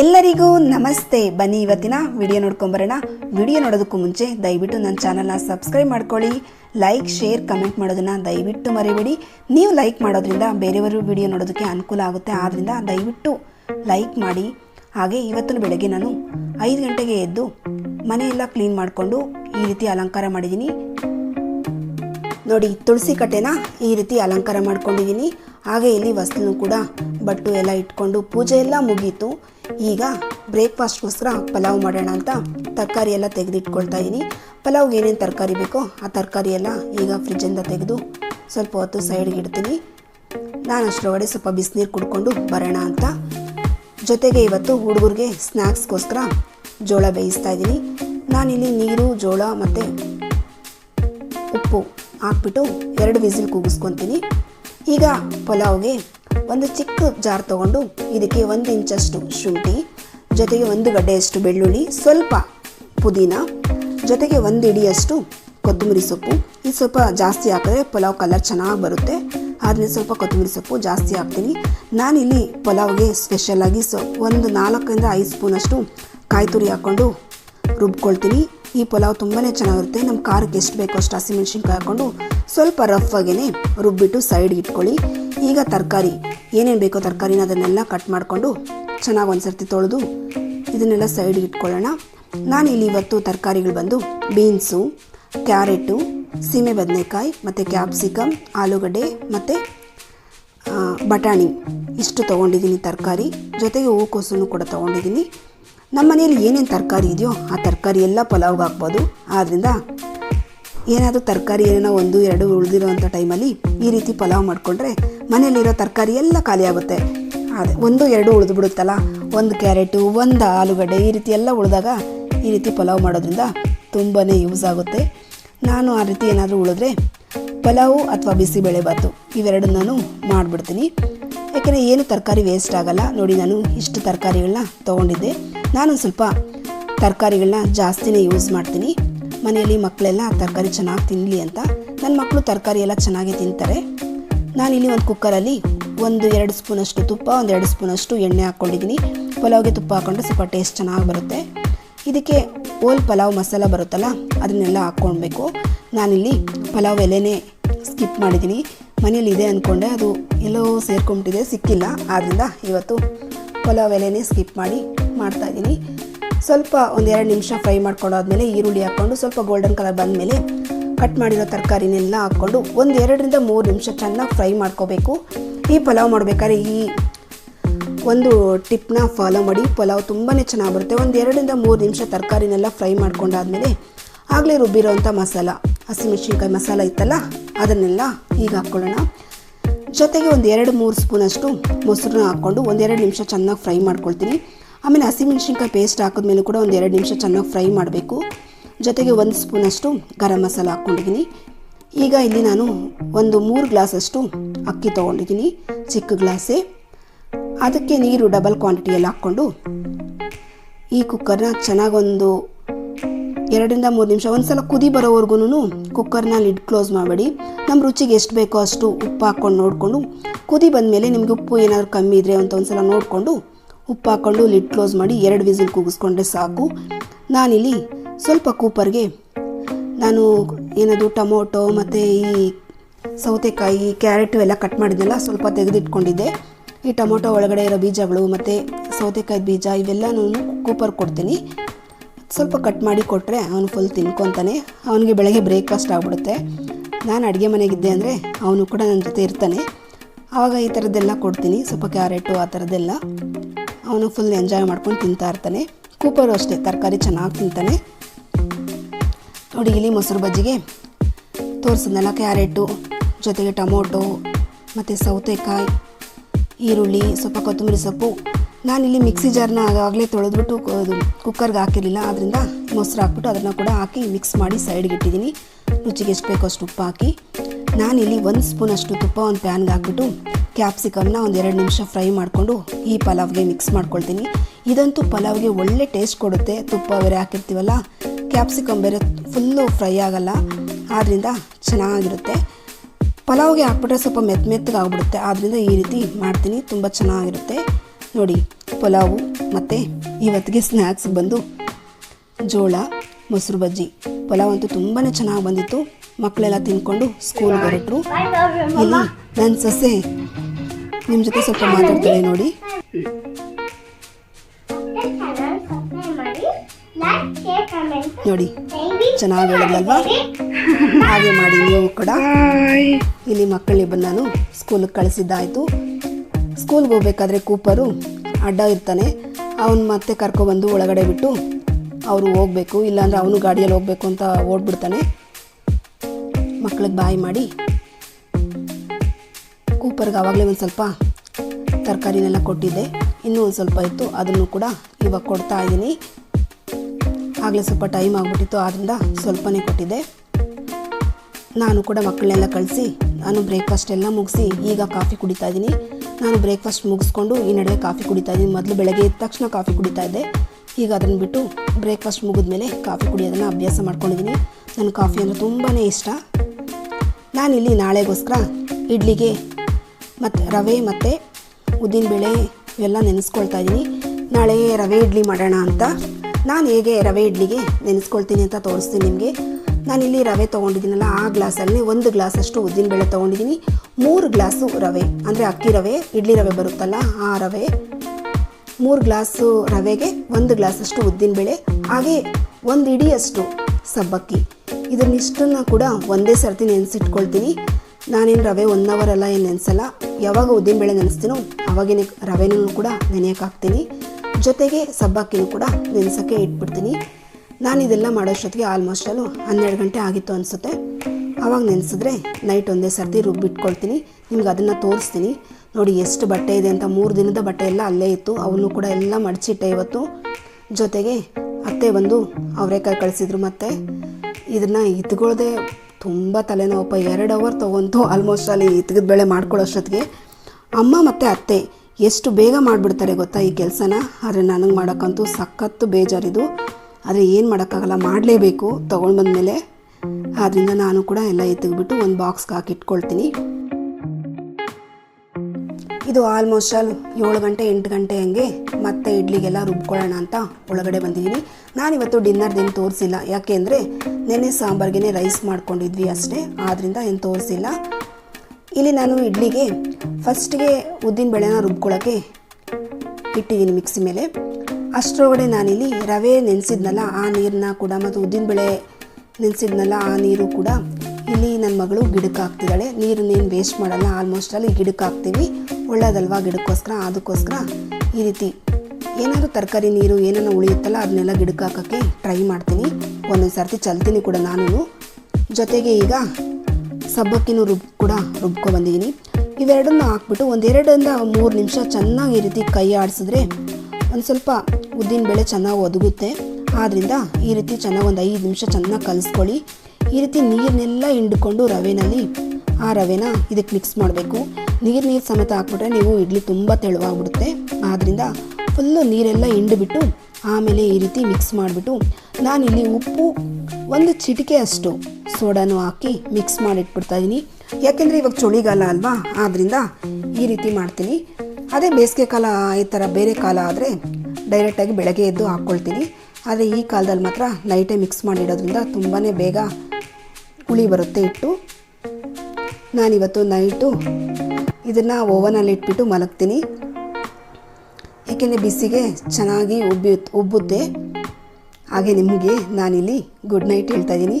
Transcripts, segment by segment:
ಎಲ್ಲರಿಗೂ ನಮಸ್ತೆ. ಬನ್ನಿ ಇವತ್ತಿನ ವಿಡಿಯೋ ನೋಡ್ಕೊಂಬರೋಣ. ವಿಡಿಯೋ ನೋಡೋದಕ್ಕೂ ಮುಂಚೆ ದಯವಿಟ್ಟು ನನ್ನ ಚಾನಲ್ನ ಸಬ್ಸ್ಕ್ರೈಬ್ ಮಾಡ್ಕೊಳ್ಳಿ. ಲೈಕ್, ಶೇರ್, ಕಮೆಂಟ್ ಮಾಡೋದನ್ನು ದಯವಿಟ್ಟು ಮರಿಬೇಡಿ. ನೀವು ಲೈಕ್ ಮಾಡೋದ್ರಿಂದ ಬೇರೆಯವರು ವಿಡಿಯೋ ನೋಡೋದಕ್ಕೆ ಅನುಕೂಲ ಆಗುತ್ತೆ. ಆದ್ದರಿಂದ ದಯವಿಟ್ಟು ಲೈಕ್ ಮಾಡಿ. ಹಾಗೆ ಇವತ್ತಿನ ಬೆಳಗ್ಗೆ ನಾನು ಐದು ಗಂಟೆಗೆ ಎದ್ದು ಮನೆಯೆಲ್ಲ ಕ್ಲೀನ್ ಮಾಡಿಕೊಂಡು ಈ ರೀತಿ ಅಲಂಕಾರ ಮಾಡಿದ್ದೀನಿ. ನೋಡಿ, ತುಳಸಿ ಕಟ್ಟೆನ ಈ ರೀತಿ ಅಲಂಕಾರ ಮಾಡ್ಕೊಂಡಿದ್ದೀನಿ. ಹಾಗೆ ಇಲ್ಲಿ ವಸ್ತುನು ಕೂಡ ಬಟ್ಟು ಎಲ್ಲ ಇಟ್ಕೊಂಡು ಪೂಜೆ ಎಲ್ಲ ಮುಗೀತು. ಈಗ ಬ್ರೇಕ್ಫಾಸ್ಟ್ಗೋಸ್ಕರ ಪಲಾವ್ ಮಾಡೋಣ ಅಂತ ತರಕಾರಿ ಎಲ್ಲ ತೆಗೆದಿಟ್ಕೊಳ್ತಾ ಇದ್ದೀನಿ ಪಲಾವ್ಗೆ ಏನೇನು ತರಕಾರಿ ಬೇಕೋ ಆ ತರಕಾರಿ ಎಲ್ಲ ಈಗ ಫ್ರಿಜ್ಜಿಂದ ತೆಗೆದು ಸ್ವಲ್ಪ ಹೊತ್ತು ಸೈಡ್ಗೆ ಇಡ್ತೀನಿ. ನಾನು ಅಷ್ಟರೊಳಗಡೆ ಸ್ವಲ್ಪ ಬಿಸಿನೀರು ಕುಡ್ಕೊಂಡು ಬರೋಣ ಅಂತ. ಜೊತೆಗೆ ಇವತ್ತು ಹುಡುಗರಿಗೆ ಸ್ನ್ಯಾಕ್ಸ್ಗೋಸ್ಕರ ಜೋಳ ಬೇಯಿಸ್ತಾ ಇದ್ದೀನಿ ನಾನಿಲ್ಲಿ ನೀರು, ಜೋಳ ಮತ್ತು ಉಪ್ಪು ಹಾಕ್ಬಿಟ್ಟು ಎರಡು ವಿಸಿಲ್ ಕೂಗಿಸ್ಕೊತೀನಿ ಈಗ ಪಲಾವ್ಗೆ ಒಂದು ಚಿಕ್ಕ ಜಾರ್ ತಗೊಂಡು ಇದಕ್ಕೆ ಒಂದು ಇಂಚಷ್ಟು ಶುಂಠಿ, ಜೊತೆಗೆ ಒಂದು ಗಡ್ಡೆಯಷ್ಟು ಬೆಳ್ಳುಳ್ಳಿ, ಸ್ವಲ್ಪ ಪುದೀನ, ಜೊತೆಗೆ ಒಂದು ಇಡಿಯಷ್ಟು ಕೊತ್ತಂಬರಿ ಸೊಪ್ಪು. ಇದು ಸ್ವಲ್ಪ ಜಾಸ್ತಿ ಹಾಕಿದ್ರೆ ಪಲಾವ್ ಕಲರ್ ಚೆನ್ನಾಗಿ ಬರುತ್ತೆ. ಆದರೆ ಸ್ವಲ್ಪ ಕೊತ್ತಂಬರಿ ಸೊಪ್ಪು ಜಾಸ್ತಿ ಹಾಕ್ತೀನಿ. ನಾನಿಲ್ಲಿ ಪಲಾವ್ಗೆ ಸ್ಪೆಷಲಾಗಿ ಸೊ ಒಂದು ನಾಲ್ಕರಿಂದ ಐದು ಸ್ಪೂನಷ್ಟು ಕಾಯಿ ತುರಿ ಹಾಕ್ಕೊಂಡು ರುಬ್ಕೊಳ್ತೀನಿ. ಈ ಪಲಾವ್ ತುಂಬಾ ಚೆನ್ನಾಗಿರುತ್ತೆ. ನಮ್ಮ ಖಾರಕ್ಕೆ ಎಷ್ಟು ಬೇಕೋ ಅಷ್ಟು ಹಸಿಮೆಣ್ಸಿನ್ಕಾಯಿ ಹಾಕ್ಕೊಂಡು ಸ್ವಲ್ಪ ರಫ್ ಆಗೇ ರುಬ್ಬಿಟ್ಟು ಸೈಡ್ಗೆ ಇಟ್ಕೊಳ್ಳಿ. ಈಗ ತರಕಾರಿ, ಏನೇನು ಬೇಕೋ ತರಕಾರಿನ ಅದನ್ನೆಲ್ಲ ಕಟ್ ಮಾಡಿಕೊಂಡು ಚೆನ್ನಾಗಿ ಒಂದು ಸರ್ತಿ ತೊಳೆದು ಇದನ್ನೆಲ್ಲ ಸೈಡ್ಗೆ ಇಟ್ಕೊಳ್ಳೋಣ. ನಾನು ಇಲ್ಲಿ ಇವತ್ತು ತರಕಾರಿಗಳು ಬಂದು ಬೀನ್ಸು, ಕ್ಯಾರೆಟು, ಸೀಮೆ ಬದನೆಕಾಯಿ ಮತ್ತು ಕ್ಯಾಪ್ಸಿಕಮ್ ಆಲೂಗಡ್ಡೆ ಮತ್ತು ಬಟಾಣಿ. ಇಷ್ಟು ತೊಗೊಂಡಿದ್ದೀನಿ ತರಕಾರಿ. ಜೊತೆಗೆ ಹೂಕೋಸನ್ನು ಕೂಡ ತೊಗೊಂಡಿದ್ದೀನಿ. ನಮ್ಮ ಮನೆಯಲ್ಲಿ ಏನೇನು ತರಕಾರಿ ಇದೆಯೋ ಆ ತರಕಾರಿ ಎಲ್ಲ ಪಲಾವ್ಗೆ ಹಾಕ್ಬೋದು. ಆದ್ದರಿಂದ ಏನಾದರೂ ತರಕಾರಿ ಏನೋ ಒಂದು, ಎರಡು ಉಳಿದಿರೋವಂಥ ಟೈಮಲ್ಲಿ ಈ ರೀತಿ ಪಲಾವ್ ಮಾಡಿಕೊಂಡ್ರೆ ಮನೆಯಲ್ಲಿರೋ ತರಕಾರಿ ಎಲ್ಲ ಖಾಲಿ ಆಗುತ್ತೆ. ಅದೇ ಒಂದು, ಎರಡು ಉಳಿದು ಬಿಡುತ್ತಲ್ಲ ಒಂದು ಕ್ಯಾರೆಟು, ಒಂದು ಆಲೂಗಡ್ಡೆ ಈ ರೀತಿ ಎಲ್ಲ ಉಳಿದಾಗ ಈ ರೀತಿ ಪಲಾವ್ ಮಾಡೋದ್ರಿಂದ ತುಂಬಾ ಯೂಸ್ ಆಗುತ್ತೆ. ನಾನು ಆ ರೀತಿ ಏನಾದರೂ ಉಳಿದ್ರೆ ಪಲಾವು ಅಥವಾ ಬಿಸಿಬೇಳೆಬಾತು ಇವೆರಡನ್ನೂ ಮಾಡಿಬಿಡ್ತೀನಿ. ಯಾಕೆಂದರೆ ಏನು ತರಕಾರಿ ವೇಸ್ಟ್ ಆಗಲ್ಲ. ನೋಡಿ, ನಾನು ಇಷ್ಟು ತರಕಾರಿಗಳನ್ನ ತೊಗೊಂಡಿದ್ದೆ. ನಾನು ಸ್ವಲ್ಪ ತರಕಾರಿಗಳನ್ನ ಜಾಸ್ತಿನೇ ಯೂಸ್ ಮಾಡ್ತೀನಿ. ಮನೆಯಲ್ಲಿ ಮಕ್ಕಳೆಲ್ಲ ತರಕಾರಿ ಚೆನ್ನಾಗಿ ತಿನ್ನಲಿ ಅಂತ. ನನ್ನ ಮಕ್ಕಳು ತರಕಾರಿ ಎಲ್ಲ ಚೆನ್ನಾಗಿ ತಿಂತಾರೆ. ನಾನಿಲ್ಲಿ ಒಂದು ಕುಕ್ಕರಲ್ಲಿ ಒಂದು ಎರಡು ಸ್ಪೂನಷ್ಟು ತುಪ್ಪ, ಒಂದು ಎರಡು ಸ್ಪೂನಷ್ಟು ಎಣ್ಣೆ ಹಾಕ್ಕೊಂಡಿದ್ದೀನಿ. ಪಲಾವ್ಗೆ ತುಪ್ಪ ಹಾಕ್ಕೊಂಡು ಸ್ವಲ್ಪ ಟೇಸ್ಟ್ ಚೆನ್ನಾಗಿ ಬರುತ್ತೆ. ಇದಕ್ಕೆ ಓಲ್ ಪಲಾವ್ ಮಸಾಲ ಬರುತ್ತಲ್ಲ, ಅದನ್ನೆಲ್ಲ ಹಾಕ್ಕೊಳ್ಬೇಕು. ನಾನಿಲ್ಲಿ ಪಲಾವ್ ಎಲೆನೇ ಸ್ಕಿಪ್ ಮಾಡಿದ್ದೀನಿ. ಮನೇಲಿ ಇದೆ ಅಂದ್ಕೊಂಡೆ ಅದು ಎಲ್ಲೋ ಸೇರ್ಕೊಂಬಿಟ್ಟಿದೆ, ಸಿಕ್ಕಿಲ್ಲ. ಆದ್ದರಿಂದ ಇವತ್ತು ಪಲಾವ್ ಎಲೆನೇ ಸ್ಕಿಪ್ ಮಾಡಿ ಮಾಡ್ತಾಯಿದ್ದೀನಿ ಸ್ವಲ್ಪ ಒಂದೆರಡು ನಿಮಿಷ ಫ್ರೈ ಮಾಡ್ಕೊಂಡಾದ್ಮೇಲೆ ಈರುಳ್ಳಿ ಹಾಕ್ಕೊಂಡು ಸ್ವಲ್ಪ ಗೋಲ್ಡನ್ ಕಲರ್ ಬಂದಮೇಲೆ ಕಟ್ ಮಾಡಿರೋ ತರಕಾರಿನೆಲ್ಲ ಹಾಕ್ಕೊಂಡು ಒಂದು ಎರಡರಿಂದ ಮೂರು ನಿಮಿಷ ಚೆನ್ನಾಗಿ ಫ್ರೈ ಮಾಡ್ಕೋಬೇಕು. ಈ ಪಲಾವ್ ಮಾಡಬೇಕಾದ್ರೆ ಈ ಒಂದು ಟಿಪ್ನ ಫಾಲೋ ಮಾಡಿ. ಪಲಾವ್ ತುಂಬಾ ಚೆನ್ನಾಗಿ ಬರುತ್ತೆ. ಒಂದು ಎರಡರಿಂದ ಮೂರು ನಿಮಿಷ ತರಕಾರಿನೆಲ್ಲ ಫ್ರೈ ಮಾಡ್ಕೊಂಡಾದ್ಮೇಲೆ ಆಗಲೇ ರುಬ್ಬಿರೋವಂಥ ಮಸಾಲ ಹಸಿಮೆಣ್ಸಿನ್ಕಾಯಿ ಮಸಾಲ ಇತ್ತಲ್ಲ, ಅದನ್ನೆಲ್ಲ ಈಗ ಹಾಕ್ಕೊಳ್ಳೋಣ. ಜೊತೆಗೆ ಒಂದು ಎರಡು ಮೂರು ಸ್ಪೂನಷ್ಟು ಮೊಸರನ್ನ ಹಾಕ್ಕೊಂಡು ಒಂದೆರಡು ನಿಮಿಷ ಚೆನ್ನಾಗಿ ಫ್ರೈ ಮಾಡ್ಕೊಳ್ತೀನಿ. ಆಮೇಲೆ ಹಸಿಮೆಣ್ಸಿನ್ಕಾಯಿ ಪೇಸ್ಟ್ ಹಾಕಿದ್ಮೇಲೆ ಕೂಡ ಒಂದು ಎರಡು ನಿಮಿಷ ಚೆನ್ನಾಗಿ ಫ್ರೈ ಮಾಡಬೇಕು. ಜೊತೆಗೆ ಒಂದು ಸ್ಪೂನಷ್ಟು ಗರಂ ಮಸಾಲ ಹಾಕ್ಕೊಂಡಿದ್ದೀನಿ ಈಗ ಇಲ್ಲಿ ನಾನು ಒಂದು ಮೂರು ಗ್ಲಾಸಷ್ಟು ಅಕ್ಕಿ ತೊಗೊಂಡಿದ್ದೀನಿ ಚಿಕ್ಕ ಗ್ಲಾಸೇ ಅದಕ್ಕೆ ನೀರು ಡಬಲ್ ಕ್ವಾಂಟಿಟಿಯಲ್ಲಿ ಹಾಕ್ಕೊಂಡು ಈ ಕುಕ್ಕರ್ನ ಚೆನ್ನಾಗೊಂದು ಎರಡರಿಂದ ಮೂರು ನಿಮಿಷ, ಒಂದ್ಸಲ ಕುದಿ ಬರೋವರೆಗೂ ಕುಕ್ಕರ್ನ ಲಿಡ್ ಕ್ಲೋಸ್ ಮಾಡಬೇಡಿ. ನಮ್ಮ ರುಚಿಗೆ ಎಷ್ಟು ಬೇಕೋ ಅಷ್ಟು ಉಪ್ಪು ಹಾಕ್ಕೊಂಡು ನೋಡಿಕೊಂಡು, ಕುದಿ ಬಂದಮೇಲೆ ನಿಮಗೆ ಉಪ್ಪು ಏನಾದರೂ ಕಮ್ಮಿ ಇದ್ದರೆ ಅಂತ ಒಂದ್ಸಲ ನೋಡಿಕೊಂಡು ಉಪ್ಪು ಹಾಕ್ಕೊಂಡು ಲಿಡ್ ಕ್ಲೋಸ್ ಮಾಡಿ ಎರಡು ವಿಸಿಲ್ ಕೂಗಿಸ್ಕೊಂಡ್ರೆ ಸಾಕು. ನಾನಿಲ್ಲಿ ಸ್ವಲ್ಪ ಕೂಪರ್ಗೆ ನಾನು ಏನದು ಟೊಮೊಟೊ ಮತ್ತು ಈ ಸೌತೆಕಾಯಿ, ಕ್ಯಾರೆಟು ಎಲ್ಲ ಕಟ್ ಮಾಡಿದ್ನೆಲ್ಲ, ಸ್ವಲ್ಪ ತೆಗೆದಿಟ್ಕೊಂಡಿದ್ದೆ. ಈ ಟೊಮೊಟೊ ಒಳಗಡೆ ಇರೋ ಬೀಜಗಳು ಮತ್ತು ಸೌತೆಕಾಯಿ ಬೀಜ ಇವೆಲ್ಲನೂ ಕೂಪರ್ ಕೊಡ್ತೀನಿ. ಸ್ವಲ್ಪ ಕಟ್ ಮಾಡಿ ಕೊಟ್ಟರೆ ಅವನು ಫುಲ್ ತಿನ್ಕೊತಾನೆ. ಅವನಿಗೆ ಬೆಳಗ್ಗೆ ಬ್ರೇಕ್ಫಾಸ್ಟ್ ಆಗಿಬಿಡುತ್ತೆ. ನಾನು ಅಡುಗೆ ಮನೆಗಿದ್ದೆ ಅಂದರೆ ಅವನು ಕೂಡ ನನ್ನ ಜೊತೆ ಇರ್ತಾನೆ. ಆವಾಗ ಈ ಥರದ್ದೆಲ್ಲ ಕೊಡ್ತೀನಿ, ಸ್ವಲ್ಪ ಕ್ಯಾರೆಟು ಆ ಥರದ್ದೆಲ್ಲ ಅವನು ಫುಲ್ ಎಂಜಾಯ್ ಮಾಡ್ಕೊಂಡು ತಿಂತಾ ಇರ್ತಾನೆ. ಕೂಪರು ಅಷ್ಟೇ, ತರಕಾರಿ ಚೆನ್ನಾಗಿ ತಿಂತಾನೆ. ನೋಡಿ, ಇಲ್ಲಿ ಮೊಸರು ಬಜ್ಜಿಗೆ ತೋರಿಸಿದ್ನಲ್ಲ ಕ್ಯಾರೆಟು, ಜೊತೆಗೆ ಟೊಮೊಟೊ, ಮತ್ತು ಸೌತೆಕಾಯಿ, ಈರುಳ್ಳಿ, ಸ್ವಲ್ಪ ಕೊತ್ತಂಬರಿ ಸೊಪ್ಪು. ನಾನಿಲ್ಲಿ ಮಿಕ್ಸಿ ಜಾರ್ನ ಆಗಾಗಲೇ ತೊಳೆದ್ಬಿಟ್ಟು ಕುಕ್ಕರ್ಗೆ ಹಾಕಿರಲಿಲ್ಲ. ಅದರಿಂದ ಮೊಸರು ಹಾಕ್ಬಿಟ್ಟು ಅದನ್ನು ಕೂಡ ಹಾಕಿ ಮಿಕ್ಸ್ ಮಾಡಿ ಸೈಡ್ಗೆ ಇಟ್ಟಿದ್ದೀನಿ. ರುಚಿಗೆ ಎಷ್ಟು ಬೇಕೋ ಅಷ್ಟು ಉಪ್ಪು ಹಾಕಿ. ನಾನಿಲ್ಲಿ ಒಂದು ಸ್ಪೂನಷ್ಟು ತುಪ್ಪ ಒಂದು ಪ್ಯಾನ್ಗೆ ಹಾಕ್ಬಿಟ್ಟು ಕ್ಯಾಪ್ಸಿಕಮ್ನ ಒಂದು ಎರಡು ನಿಮಿಷ ಫ್ರೈ ಮಾಡಿಕೊಂಡು ಈ ಪಲಾವ್ಗೆ ಮಿಕ್ಸ್ ಮಾಡ್ಕೊಳ್ತೀನಿ. ಇದಂತೂ ಪಲಾವ್ಗೆ ಒಳ್ಳೆ ಟೇಸ್ಟ್ ಕೊಡುತ್ತೆ. ತುಪ್ಪ ಬೇರೆ ಹಾಕಿರ್ತೀವಲ್ಲ ಕ್ಯಾಪ್ಸಿಕಮ್ ಬೇರೆ ಫುಲ್ಲು ಫ್ರೈ ಆಗಲ್ಲ. ಆದ್ದರಿಂದ ಚೆನ್ನಾಗಿರುತ್ತೆ. ಪಲಾವ್ಗೆ ಹಾಕ್ಬಿಟ್ರೆ ಸ್ವಲ್ಪ ಮೆತ್ತ ಮೆತ್ತಗೆ ಆಗ್ಬಿಡುತ್ತೆ. ಆದ್ದರಿಂದ ಈ ರೀತಿ ಮಾಡ್ತೀನಿ. ತುಂಬ ಚೆನ್ನಾಗಿರುತ್ತೆ. ನೋಡಿ, ಪಲಾವು ಮತ್ತು ಇವತ್ತಿಗೆ ಸ್ನ್ಯಾಕ್ಸ್ ಬಂದು ಜೋಳ, ಮೊಸರು ಬಜ್ಜಿ. ಪಲಾವ್ ಅಂತೂ ತುಂಬಾ ಚೆನ್ನಾಗಿ ಬಂದಿತ್ತು. ಮಕ್ಕಳೆಲ್ಲ ತಿನ್ಕೊಂಡು ಸ್ಕೂಲ್ಗೆ ಹೊರಟರು. ಇಲ್ಲಿ ನನ್ನ ಸೊಸೆ ನಿಮ್ಮ ಜೊತೆ ಸ್ವಲ್ಪ ಮಾತಾಡ್ತಾಳೆ ನೋಡಿ. ನೋಡಿ ಚೆನ್ನಾಗಿ ಹೇಳಿದಲ್ವಾ ಹಾಗೆ ಮಾಡಿ ನೀವು ಕೂಡ. ಇಲ್ಲಿ ಮಕ್ಕಳಿಬ್ಬರು ನಾನು ಸ್ಕೂಲಿಗೆ ಕಳಿಸಿದ್ದಾಯಿತು. ಸ್ಕೂಲ್ಗೆ ಹೋಗ್ಬೇಕಾದ್ರೆ ಕೂಪರು ಅಡ್ಡ ಇರ್ತಾನೆ. ಅವನು ಮತ್ತೆ ಕರ್ಕೊಬಂದು ಒಳಗಡೆ ಬಿಟ್ಟು ಅವರು ಹೋಗಬೇಕು ಇಲ್ಲಾಂದರೆ ಅವನು ಗಾಡಿಯಲ್ಲಿ ಹೋಗಬೇಕು ಅಂತ ಓಡ್ಬಿಡ್ತಾನೆ. ಮಕ್ಳಿಗೆ ಬಾಯಿ ಮಾಡಿ. ಕೂಪರ್ಗೆ ಆವಾಗಲೇ ಒಂದು ಸ್ವಲ್ಪ ತರಕಾರಿನೆಲ್ಲ ಕೊಟ್ಟಿದ್ದೆ. ಇನ್ನೂ ಒಂದು ಸ್ವಲ್ಪ ಇತ್ತು, ಅದನ್ನು ಕೂಡ ಇವಾಗ ಕೊಡ್ತಾ ಇದ್ದೀನಿ ಆಗಲೇ ಸ್ವಲ್ಪ ಟೈಮ್ ಆಗಿಬಿಟ್ಟಿತ್ತು ಆದ್ದರಿಂದ ಸ್ವಲ್ಪನೇ ಕೊಟ್ಟಿದ್ದೆ. ನಾನು ಕೂಡ ಮಕ್ಕಳನ್ನೆಲ್ಲ ಕಳಿಸಿ, ನಾನು ಬ್ರೇಕ್ಫಾಸ್ಟ್ ಎಲ್ಲ ಮುಗಿಸಿ ಈಗ ಕಾಫಿ ಕುಡಿತಾ ಇದ್ದೀನಿ ನಾನು ಬ್ರೇಕ್ಫಾಸ್ಟ್ ಮುಗಿಸ್ಕೊಂಡು ಈ ನಡುವೆ ಕಾಫಿ ಕುಡಿತಾ ಇದ್ದೀನಿ ಮೊದಲು ಬೆಳಗ್ಗೆ ಎದ್ದ ತಕ್ಷಣ ಕಾಫಿ ಕುಡಿತಾ ಇದ್ದೆ. ಈಗ ಅದನ್ನು ಬಿಟ್ಟು ಬ್ರೇಕ್ಫಾಸ್ಟ್ ಮುಗಿದ್ಮೇಲೆ ಕಾಫಿ ಕುಡಿಯೋದನ್ನು ಅಭ್ಯಾಸ ಮಾಡ್ಕೊಂಡಿದ್ದೀನಿ ನನಗೆ ಕಾಫಿ ಅಂದರೆ ತುಂಬಾ ಇಷ್ಟ. ನಾನಿಲ್ಲಿ ನಾಳೆಗೋಸ್ಕರ ಇಡ್ಲಿಗೆ ಮತ್ತು ರವೆ ಮತ್ತು ಉದ್ದಿನಬೇಳೆ ಇವೆಲ್ಲ ನೆನೆಸ್ಕೊಳ್ತಾ ಇದ್ದೀನಿ. ನಾಳೆ ರವೆ ಇಡ್ಲಿ ಮಾಡೋಣ ಅಂತ. ನಾನು ಹೇಗೆ ರವೆ ಇಡ್ಲಿಗೆ ನೆನೆಸ್ಕೊಳ್ತೀನಿ ಅಂತ ತೋರಿಸ್ತೀನಿ ನಿಮಗೆ. ನಾನಿಲ್ಲಿ ರವೆ ತೊಗೊಂಡಿದ್ದೀನಲ್ಲ, ಆ ಗ್ಲಾಸಲ್ಲಿ ಒಂದು ಗ್ಲಾಸಷ್ಟು ಉದ್ದಿನಬೇಳೆ ತೊಗೊಂಡಿದ್ದೀನಿ. ಮೂರು ಗ್ಲಾಸು ರವೆ, ಅಂದರೆ ಅಕ್ಕಿ ರವೆ, ಇಡ್ಲಿ ರವೆ ಬರುತ್ತಲ್ಲ ಆ ರವೆ. ಮೂರು ಗ್ಲಾಸು ರವೆಗೆ ಒಂದು ಗ್ಲಾಸಷ್ಟು ಉದ್ದಿನಬೇಳೆ ಹಾಗೆ ಒಂದು ಇಡಿಯಷ್ಟು ಸಬ್ಬಕ್ಕಿ. ಇದನ್ನಿಷ್ಟನ್ನು ಕೂಡ ಒಂದೇ ಸರ್ತಿ ನೆನೆಸಿಟ್ಕೊಳ್ತೀನಿ. ನಾನೇನು ರವೆ ಒನ್ ಅವರ್ ಎಲ್ಲ ಏನು ನೆನೆಸಲ್ಲ. ಯಾವಾಗ ಉದ್ದಿನಬೇಳೆ ನೆನೆಸ್ತೀನೋ ಅವಾಗೇನೆ ರವೆನೂ ಕೂಡ ನೆನೆಯೋಕ್ಕಾಗ್ತೀನಿ. ಜೊತೆಗೆ ಸಬ್ಬಕ್ಕಿನೂ ಕೂಡ ನೆನೆಸೋಕ್ಕೆ ಇಟ್ಬಿಡ್ತೀನಿ. ನಾನು ಇದೆಲ್ಲ ಮಾಡೋಷ್ಟೊತ್ತಿಗೆ ಆಲ್ಮೋಸ್ಟ್ ಅಲ್ಲೂ ಹನ್ನೆರಡು ಗಂಟೆ ಆಗಿತ್ತು ಅನಿಸುತ್ತೆ. ಆವಾಗ ನೆನೆಸಿದ್ರೆ ನೈಟ್ ಒಂದೇ ಸರ್ತಿ ರುಬ್ಬಿಟ್ಕೊಳ್ತೀನಿ. ನಿಮ್ಗೆ ಅದನ್ನು ತೋರಿಸ್ತೀನಿ. ನೋಡಿ ಎಷ್ಟು ಬಟ್ಟೆ ಇದೆ ಅಂತ ಮೂರು ದಿನದ ಬಟ್ಟೆ ಎಲ್ಲ ಅಲ್ಲೇ ಇತ್ತು. ಅವನು ಕೂಡ ಎಲ್ಲ ಮಡಚಿಟ್ಟೆ ಇವತ್ತು. ಜೊತೆಗೆ ಅತ್ತೆ ಬಂದು ಅವರೇಕಾಯಿ ಕಳಿಸಿದ್ರು ಮತ್ತೆ. ಇದನ್ನು ಇತ್ಕೊಳ್ಳದೆ ತುಂಬ ತಲೆನೋವಪ್ಪ ಎರಡು ಅವರ್ ತೊಗೊಂತು ಆಲ್ಮೋಸ್ಟ್ ಅಲ್ಲಿ ಇತ್ಗದ ಬೆಳೆ ಮಾಡ್ಕೊಳ್ಳೋಷ್ಟೊತ್ತಿಗೆ ಅಮ್ಮ ಮತ್ತು ಅತ್ತೆ ಎಷ್ಟು ಬೇಗ ಮಾಡಿಬಿಡ್ತಾರೆ ಗೊತ್ತಾ ಈ ಕೆಲಸನ? ಆದರೆ ನನಗೆ ಮಾಡೋಕ್ಕಂತೂ ಸಖತ್ತು ಬೇಜಾರಿದು. ಆದರೆ ಏನು ಮಾಡೋಕ್ಕಾಗಲ್ಲ, ಮಾಡಲೇಬೇಕು. ತೊಗೊಂಡು ಬಂದಮೇಲೆ. ಆದ್ದರಿಂದ ನಾನು ಕೂಡ ಎಲ್ಲ ಎತ್ತಿಗ್ಬಿಟ್ಟು ಒಂದು ಬಾಕ್ಸ್ಗೆ ಹಾಕಿ ಇಟ್ಕೊಳ್ತೀನಿ ಇದು ಆಲ್ಮೋಸ್ಟ್ ಆಲ್ ಏಳು ಗಂಟೆ, ಎಂಟು ಗಂಟೆ ಹಂಗೆ ಮತ್ತೆ ಇಡ್ಲಿಗೆಲ್ಲ ರುಬ್ಕೊಳ್ಳೋಣ ಅಂತ ಒಳಗಡೆ ಬಂದಿದ್ದೀನಿ ನಾನಿವತ್ತು ಡಿನ್ನರ್ದೇನು ತೋರಿಸಿಲ್ಲ. ಯಾಕೆ ಅಂದರೆ ನೆನ್ನೆ ಸಾಂಬಾರ್ಗೆ ರೈಸ್ ಮಾಡ್ಕೊಂಡಿದ್ವಿ ಅಷ್ಟೇ. ಆದ್ದರಿಂದ ಏನು ತೋರಿಸಿಲ್ಲ. ಇಲ್ಲಿ ನಾನು ಇಡ್ಲಿಗೆ ಫಸ್ಟಿಗೆ ಉದ್ದಿನ ಬೇಳೆನ ರುಬ್ಕೊಳ್ಳೋಕ್ಕೆ ಇಟ್ಟಿದ್ದೀನಿ ಮಿಕ್ಸಿ ಮೇಲೆ. ಅಷ್ಟರೊಳಗಡೆ ನಾನಿಲ್ಲಿ ರವೆ ನೆನೆಸಿದ್ನಲ್ಲ, ಆ ನೀರನ್ನ ಕೂಡ ಮತ್ತು ಉದ್ದಿನಬೇಳೆ ನೆನೆಸಿದ್ನಲ್ಲ, ಆ ನೀರು ಕೂಡ ಇಲ್ಲಿ ನನ್ನ ಮಗಳು ಗಿಡಕ್ಕೆ ಹಾಕ್ತಿದ್ದಾಳೆ. ನೀರನ್ನೇನು ವೇಸ್ಟ್ ಮಾಡಲ್ಲ ಆಲ್ಮೋಸ್ಟ್ ಅಲ್ಲಿ ಗಿಡಕ್ಕೆ ಹಾಕ್ತೀವಿ. ಒಳ್ಳೇದಲ್ವಾ ಗಿಡಕ್ಕೋಸ್ಕರ? ಅದಕ್ಕೋಸ್ಕರ ಈ ರೀತಿ ಏನಾದರೂ ತರಕಾರಿ ನೀರು ಏನೇನು ಉಳಿಯುತ್ತಲ್ಲ ಅದನ್ನೆಲ್ಲ ಗಿಡಕ್ಕೆ ಹಾಕೋಕ್ಕೆ ಟ್ರೈ ಮಾಡ್ತೀನಿ. ಒಂದೊಂದು ಸರ್ತಿ ಚಲ್ತೀನಿ ಕೂಡ ನಾನು. ಜೊತೆಗೆ ಈಗ ಸಬ್ಬಕ್ಕಿನೂ ರುಬ್ ಕೂಡ ರುಬ್ಕೊ ಬಂದಿದ್ದೀನಿ. ಇವೆರಡನ್ನು ಹಾಕ್ಬಿಟ್ಟು ಒಂದೆರಡರಿಂದ ಮೂರು ನಿಮಿಷ ಚೆನ್ನಾಗಿ ಈ ರೀತಿ ಕೈ ಆಡಿಸಿದ್ರೆ ಒಂದು ಸ್ವಲ್ಪ ಉದ್ದಿನ ಬೇಳೆ ಚೆನ್ನಾಗಿ ಒದಗುತ್ತೆ. ಆದ್ದರಿಂದ ಈ ರೀತಿ ಚೆನ್ನಾಗಿ ಒಂದು ಐದು ನಿಮಿಷ ಚೆನ್ನಾಗಿ ಕಲಿಸ್ಕೊಳ್ಳಿ. ಈ ರೀತಿ ನೀರನ್ನೆಲ್ಲ ಹಿಂಡ್ಕೊಂಡು ರವೆನಲ್ಲಿ ಆ ರವೆನ ಇದಕ್ಕೆ ಮಿಕ್ಸ್ ಮಾಡಬೇಕು. ನೀರು ನೀರು ಸಮೇತ ಹಾಕ್ಬಿಟ್ರೆ ನೀವು ಇಡ್ಲಿ ತುಂಬ ತೆಳುವಾಗ್ಬಿಡುತ್ತೆ. ಆದ್ದರಿಂದ ಫುಲ್ಲು ನೀರೆಲ್ಲ ಹಿಂಡಿಬಿಟ್ಟು ಆಮೇಲೆ ಈ ರೀತಿ ಮಿಕ್ಸ್ ಮಾಡಿಬಿಟ್ಟು ನಾನಿಲ್ಲಿ ಉಪ್ಪು ಒಂದು ಚಿಟಿಕೆ ಅಷ್ಟು ಸೋಡಾನು ಹಾಕಿ ಮಿಕ್ಸ್ ಮಾಡಿಟ್ಬಿಡ್ತಾ ಇದ್ದೀನಿ ಯಾಕೆಂದರೆ ಇವಾಗ ಚಳಿಗಾಲ ಅಲ್ವಾ? ಆದ್ದರಿಂದ ಈ ರೀತಿ ಮಾಡ್ತೀನಿ. ಅದೇ ಬೇಸಿಗೆ ಕಾಲ ಈ ಥರ ಬೇರೆ ಕಾಲ ಆದರೆ ಡೈರೆಕ್ಟಾಗಿ ಬೆಳಗ್ಗೆ ಎದ್ದು ಹಾಕ್ಕೊಳ್ತೀನಿ. ಆದರೆ ಈ ಕಾಲದಲ್ಲಿ ಮಾತ್ರ ಲೈಟೇ ಮಿಕ್ಸ್ ಮಾಡಿಡೋದ್ರಿಂದ ತುಂಬಾ ಬೇಗ ಹುಳಿ ಬರುತ್ತೆ ಇಟ್ಟು ನಾನಿವತ್ತು ನೈಟು ಇದನ್ನು ಓವನಲ್ಲಿ ಇಟ್ಬಿಟ್ಟು ಮಲಗ್ತೀನಿ. ಏಕೆಂದರೆ ಬಿಸಿಗೆ ಚೆನ್ನಾಗಿ ಉಬ್ಬಿ ಉಬ್ಬುತ್ತೆ. ಹಾಗೆ ನಿಮಗೆ ನಾನಿಲ್ಲಿ ಗುಡ್ ನೈಟ್ ಹೇಳ್ತಾ ಇದ್ದೀನಿ.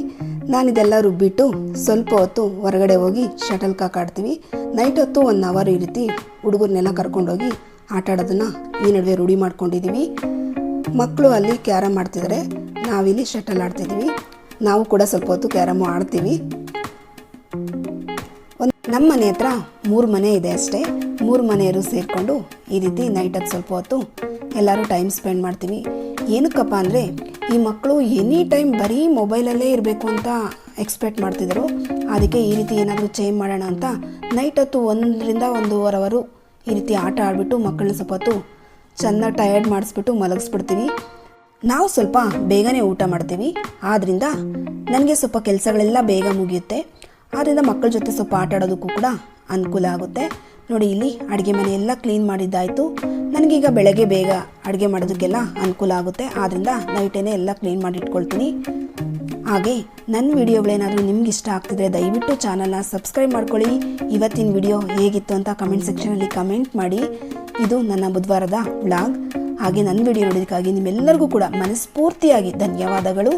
ನಾನಿದೆಲ್ಲ ರುಬ್ಬಿಟ್ಟು ಸ್ವಲ್ಪ ಹೊತ್ತು ಹೊರಗಡೆ ಹೋಗಿ ಶಟಲ್ ಕಾಕಾಡ್ತೀವಿ ನೈಟ್ ಹೊತ್ತು ಒನ್ ಅವರ್ ಈ ರೀತಿ ಹುಡುಗರನ್ನೆಲ್ಲ ಕರ್ಕೊಂಡೋಗಿ ಆಟ ಆಡೋದನ್ನು ಈ ನಡುವೆ ರೂಢಿ ಮಾಡ್ಕೊಂಡಿದ್ದೀವಿ ಮಕ್ಕಳು ಅಲ್ಲಿ ಕ್ಯಾರಮ್ ಆಡ್ತಿದ್ದಾರೆ ನಾವಿಲ್ಲಿ ಶಟಲ್ ಆಡ್ತಿದ್ದೀವಿ ನಾವು ಕೂಡ ಸ್ವಲ್ಪ ಹೊತ್ತು ಕ್ಯಾರಮು ಆಡ್ತೀವಿ. ನಮ್ಮ ಮನೆ ಹತ್ರ ಮೂರು ಮನೆ ಇದೆ ಅಷ್ಟೇ. ಮೂರು ಮನೆಯವರು ಸೇರಿಕೊಂಡು ಈ ರೀತಿ ನೈಟಲ್ಲಿ ಸ್ವಲ್ಪ ಹೊತ್ತು ಎಲ್ಲರೂ ಟೈಮ್ ಸ್ಪೆಂಡ್ ಮಾಡ್ತೀವಿ. ಏನಕ್ಕಪ್ಪ ಅಂದರೆ ಈ ಮಕ್ಕಳು ಎನಿ ಟೈಮ್ ಬರೀ ಮೊಬೈಲಲ್ಲೇ ಇರಬೇಕು ಅಂತ ಎಕ್ಸ್ಪೆಕ್ಟ್ ಮಾಡ್ತಿದ್ರು. ಅದಕ್ಕೆ ಈ ರೀತಿ ಏನಾದರೂ ಚೇಂಜ್ ಮಾಡೋಣ ಅಂತ ನೈಟ್ ಹೊತ್ತು ಒಂದರಿಂದ ಒಂದೂವರೆ ಅವರು ಈ ರೀತಿ ಆಟ ಆಡಿಬಿಟ್ಟು ಮಕ್ಕಳನ್ನ ಸ್ವಲ್ಪ ಹೊತ್ತು ಚೆನ್ನಾಗಿ ಟಯರ್ಡ್ ಮಾಡಿಸ್ಬಿಟ್ಟು ಮಲಗಿಸ್ಬಿಡ್ತೀವಿ. ನಾವು ಸ್ವಲ್ಪ ಬೇಗನೆ ಊಟ ಮಾಡ್ತೀವಿ. ಆದ್ದರಿಂದ ನನಗೆ ಸ್ವಲ್ಪ ಕೆಲಸಗಳೆಲ್ಲ ಬೇಗ ಮುಗಿಯುತ್ತೆ. ಆದ್ದರಿಂದ ಮಕ್ಕಳ ಜೊತೆ ಸ್ವಲ್ಪ ಆಟ ಆಡೋದಕ್ಕೂ ಕೂಡ ಅನುಕೂಲ ಆಗುತ್ತೆ. ನೋಡಿ, ಇಲ್ಲಿ ಅಡುಗೆ ಮನೆ ಎಲ್ಲ ಕ್ಲೀನ್ ಮಾಡಿದ್ದಾಯಿತು. ನನಗೀಗ ಬೆಳಗ್ಗೆ ಬೇಗ ಅಡುಗೆ ಮಾಡೋದಕ್ಕೆಲ್ಲ ಅನುಕೂಲ ಆಗುತ್ತೆ. ಆದ್ದರಿಂದ ನೈಟೇನೆ ಎಲ್ಲ ಕ್ಲೀನ್ ಮಾಡಿ ಇಟ್ಕೊಳ್ತೀನಿ ಹಾಗೆ ನನ್ನ ವಿಡಿಯೋಗಳೇನಾದರೂ ನಿಮ್ಗೆ ಇಷ್ಟ ಆಗ್ತಿದ್ರೆ ದಯವಿಟ್ಟು ಚಾನಲ್ನ ಸಬ್ಸ್ಕ್ರೈಬ್ ಮಾಡ್ಕೊಳ್ಳಿ. ಇವತ್ತಿನ ವಿಡಿಯೋ ಹೇಗಿತ್ತು ಅಂತ ಕಮೆಂಟ್ ಸೆಕ್ಷನಲ್ಲಿ ಕಮೆಂಟ್ ಮಾಡಿ. ಇದು ನನ್ನ ಬುಧವಾರದ ವ್ಲಾಗ್ ಹಾಗೆ ನನ್ನ ವಿಡಿಯೋ ನೋಡೋದಕ್ಕಾಗಿ ನಿಮ್ಮೆಲ್ಲರಿಗೂ ಕೂಡ ಮನಸ್ಫೂರ್ತಿಯಾಗಿ ಧನ್ಯವಾದಗಳು.